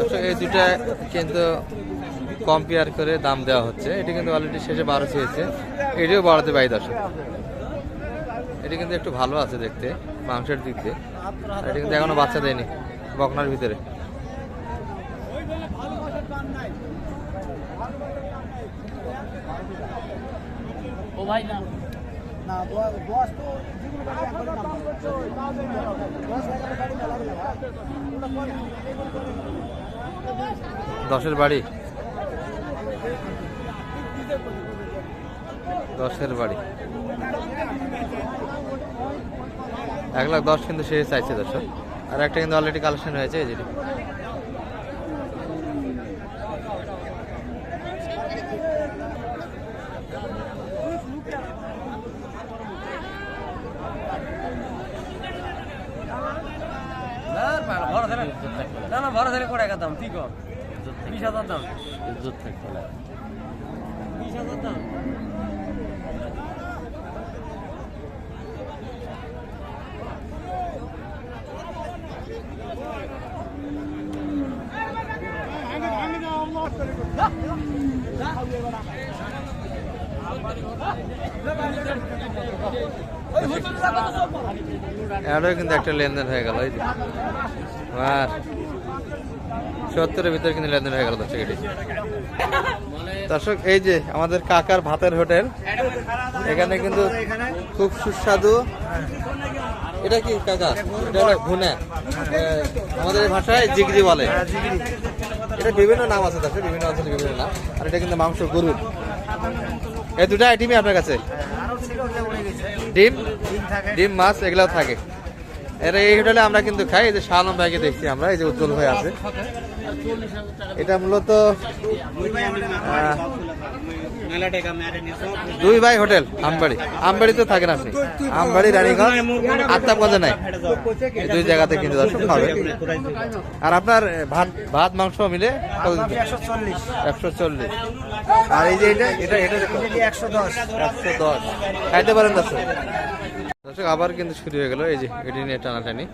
দর্শক, এই দুটা কিন্তু কম্পেয়ার করে দাম দেওয়া হচ্ছে। এটি কিন্তু অলরেডি শেষে বারো চেয়েছে এটিও বাড়াতে পারি দর্শক। এটি কিন্তু একটু ভালো আছে দেখতে মাংসের দিক দিয়ে। এটি কিন্তু এখনও বাচ্চা দেয়নি বকনার ভিতরে। ভাই না। দশের বাড়ি। দশের বাড়ি। এক লাখ দশ কিন্তু সে চাইছে দর্শক। আর একটা কিন্তু অলরেডি কালেকশন হয়েছে যেটি না বারো হাজার করে দাম ঠিক বিশ হাজার দাম ইজ্জত থাকতে বিশ হাজার দাম এটাও কিন্তু একটা লেনদেন হয়ে গেল এই যে। আর সত্তরের ভিতরে কিন্তু লেনদেন হয়ে গেল দর্শক এটি দর্শক এই যে আমাদের কাকার ভাতের হোটেল এখানে কিন্তু খুব সুস্বাদু। এটা কি কাকা? এটা এ, আমাদের ভাষায় জিগরি বলে। এটা বিভিন্ন নাম আছে দর্শক বিভিন্ন অঞ্চলে বিভিন্ন নাম আর এটা কিন্তু মাংস গরুর। এই দুটা আইটেমই আপনার কাছে। ডিম? ডিম মাছ এগুলাও থাকে। এর এই হোটেলে আমরা কিন্তু খাই, এই যে শালম ভাইকে দেখছি আমরা, এই যে উজ্জ্বল ভাই আছে। এটা মূলত দুই ভাই হোটেল, আমবাড়ি। আমবাড়ি তো থাকেন আপনি। আমবাড়ি, রানীগঞ্জ আত্মাপদে নাই। দুই জায়গাতে কিন্তু দর্শক খাবে আর আপনার ভাত ভাত, মাংস মিলে একশো চল্লিশ। আর এই যে এটা এটা এটা একশো দশ একশো দশ। খাইতে পারেন দর্শক দর্শক, আবার কিন্তু শুরু হয়ে গেল। এই যে, এটি নিয়ে টানাটানি।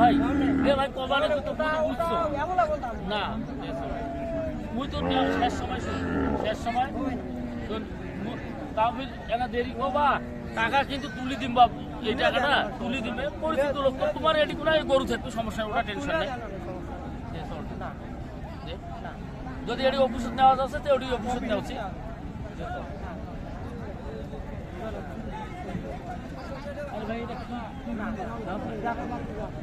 ভাই? ভাই কবারে বুঝছ। না। তো না, শেষ সময়। শেষ সময়? তাও আমি এনা দেরি কবা টাকা কিন্তু তুলি দিম বাবু এই টাকাটা তুলি দিবে। পরিচিত লোক তোমার এটি কোনো গরু থাকবে সমস্যা ওটা টেনশন নেই। যদি এটি অফিসত নেওয়া যাচ্ছে তো ওটি অফিসত নেওয়া উচিত। ভাই এটা কি শুন দেরি হবে বড় দেরি হবে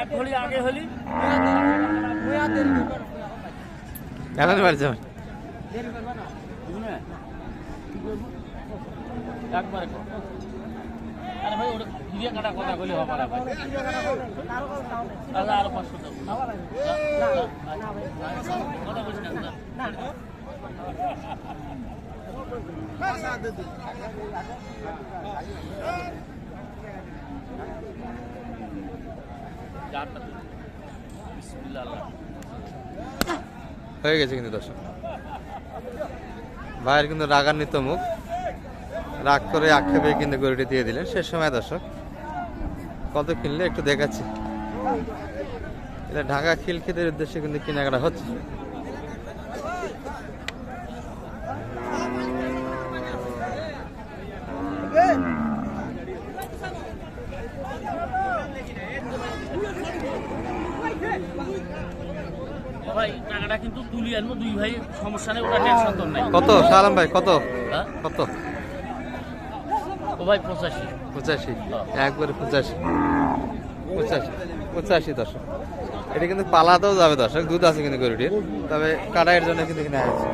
এক হলি আগে হলি এখন বাড়ি যাবেন। একবারে হয়ে গেছে কিন্তু দর্শক। ভাইয়ের কিন্তু রাগান্বিত মুখ। রাগ করে আক্ষেপে কিন্তু গরুটি দিয়ে দিলেন। শেষ সময় দর্শক কত কিনলে একটু দেখাচ্ছি। এটা ঢাকা খিলখিতের উদ্দেশ্যে কিন্তু কেনাকাটা হচ্ছে। ভাই টাকাটা কিন্তু তুলি আনব দুই ভাই সমস্যা নেই ওটা টেনশন তো নাই। কত? সালাম ভাই কত? হ্যাঁ? কত? ও ভাই পঁচাশি। পঁচাশি? একবারে পঁচাশি। পঁচাশি পঁচাশি দর্শক। এটা কিন্তু পালাতেও যাবে দর্শক দুধ আছে কিন্তু গরুটির। তবে কাটাইয়ের জন্য কিন্তু কিনে আছে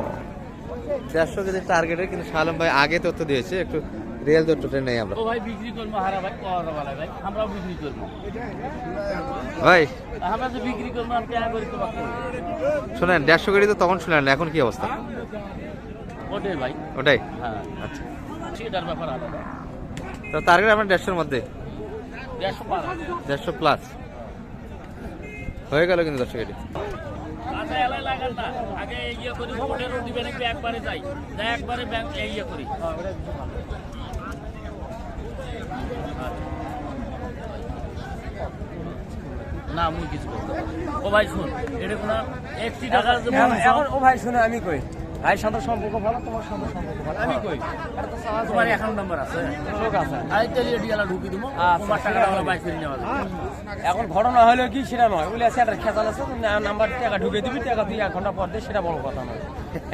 দেড়শো কেজি টার্গেটে কিন্তু সালম ভাই আগে তথ্য দিয়েছে একটু রিয়েল নেই আমরা। ভাই বিক্রি করব হারা ভাই ভাই আমরাও বিক্রি করব। ভাই। আমরা যে বিক্রি করব আমি কেনা করি তো বাকি শোনেন দেড়শো গাড়ি তো তখন শুনলেন এখন কি অবস্থা? ওটাই ভাই। ওটাই? হ্যাঁ। আচ্ছা। সেটার ব্যাপার আলাদা। তো টার্গেট আপনার দেড়শোর মধ্যে? দেড়শো প্লাস হয়ে গেল কিন্তু দর্শক গাড়ি আচ্ছা না। ইয়ে করি পনেরো দিবেন একটু একবারে যাই। যাই একবারে ব্যাংক ইয়ে করি। না মুই কিছু না। ও ভাই শুন এটা কোনো একটি টাকা এখন মানুষ- এখন ও ভাই শুনে আমি কই? ভাই সাথে সম্পর্ক ভালো তোমার সাথে সম্পর্ক ভালো। আমি কই? এটা তো সাহস তোমার অ্যাকাউন্ট নাম্বার আছে? লোক আছে। আই তেলি ডিয়ালা ঢুকি দেবো। আচ্ছা, তোমার টাকাটা আমরা বাইক করে নেওয়া এখন ঘটনা হলো কি সেটা নয়। ওগুলো আছে একটা খেতাল আছে তুমি নাম্বার টাকা ঢুকে দিবি টাকা তুই এক ঘণ্টা পর দিয়ে সেটা বড় কথা নয়।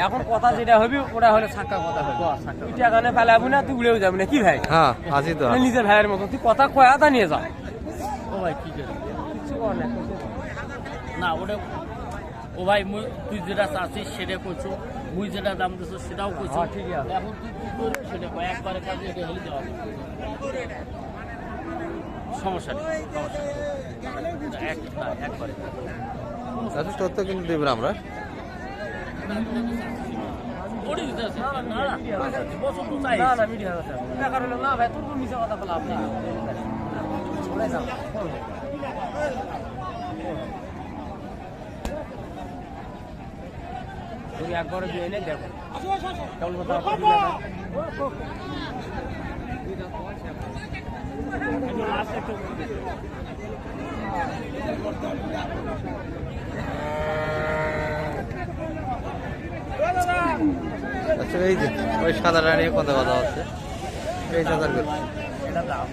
এখন কথা যেটা হবে ওটা হলে ছাক্কা কথা হবে। তুই টাকা নিয়ে ফেলাবি না তুই উড়েও যাবি না কি ভাই? হ্যাঁ আজই তো। মানে নিজের ভাইয়ের মতো তুই কথা কয়া তা নিয়ে যা। ও ভাই কি করে? কিছু কর না ওটা ও ভাই মুই তুই যেটা চাচ্ছিস সেটা করছ। মুই যেটা দাম দিচ্ছ সেটাও হ্যাঁ, ঠিকই আছে। এখন তুই কি করবি সেটা কয় একবারে কাজে এটা হেলে দেওয়া। সমস্যা নেই না একবারে। আচ্ছা তথ্য কিন্তু দেবেন আমরা। না না না পছন্দ চাই না না মিডিয়া কথা টাকা হলো না ভাই তোর মিশে কথা বলা আপনি। দিয়ে এনে দেখো। কেমন কথা? আচ্ছা এই যে ওই সাদা নিয়ে কথা কথা হচ্ছে। এই সাদার এটা দাম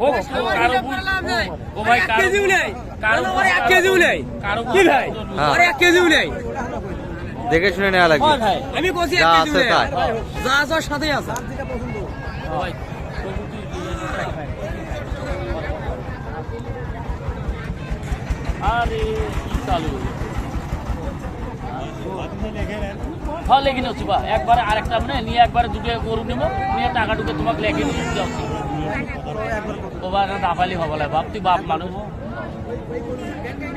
ও কারও বুঝ- ভাই কেজিও নেই। কারও কারও এক কেজিও নেই। কি ভাই। এক কেজিও নেই। দেখে শুনে নেওয়া লাগবে। আমি বলছি যা আছে তাই। যা আছে আরে চালু? হ্যাঁ লেগে নিচ্ছি বা একবারে আরেকটা মানে নিয়ে একবারে দুটো গরু নেব নিয়ে টাকা ঢুকে তোমাকে লেগে নিয়ে যাচ্ছি। ও বা না দাফালি হবে না বাপ তুই বাপ মানুষ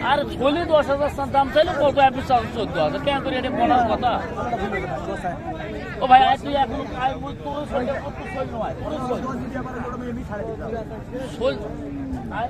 আর বলি দশ হাজার দাম চাইলে কত আপনি চোদ্দ হাজার কেন করে এটা বলার কথা? ও ভাই তুই এখন আয়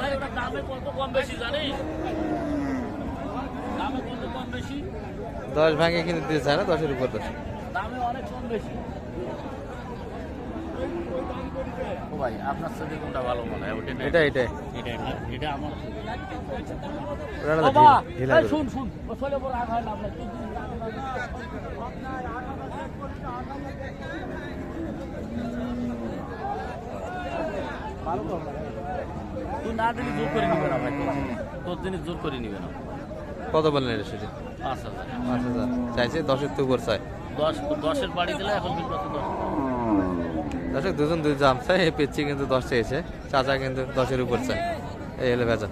ভাই এটা দামে কত কম বেশি জানিস? দামে কত কম বেশি? দশ ভাঙে কিন্তু দিতে চায় না? দশের উপর দশ। দামে অনেক কম বেশি। ও ভাই আপনার কোনটা ভালো মনে হয়? ওটা এটা এটা। এটা এটা। আমার। শুন শুন। ও চলে বড় হয় না আপনার। তুই না দিলে জোর করে নিবে না ভাই তোর জিনিস। জোর করে নিবে না। কত বললেন এটা সেটি? পাঁচ হাজার। পাঁচ হাজার। চাইছে দশের তো উপর চাই দশ দশের বাড়ি দিলে এখন কিন্তু দশ দর্শক দুজন দুই জাম চাই এই পেচ্ছি কিন্তু দশ চেয়েছে চাচা কিন্তু দশের উপর চাই এই হলো বেচা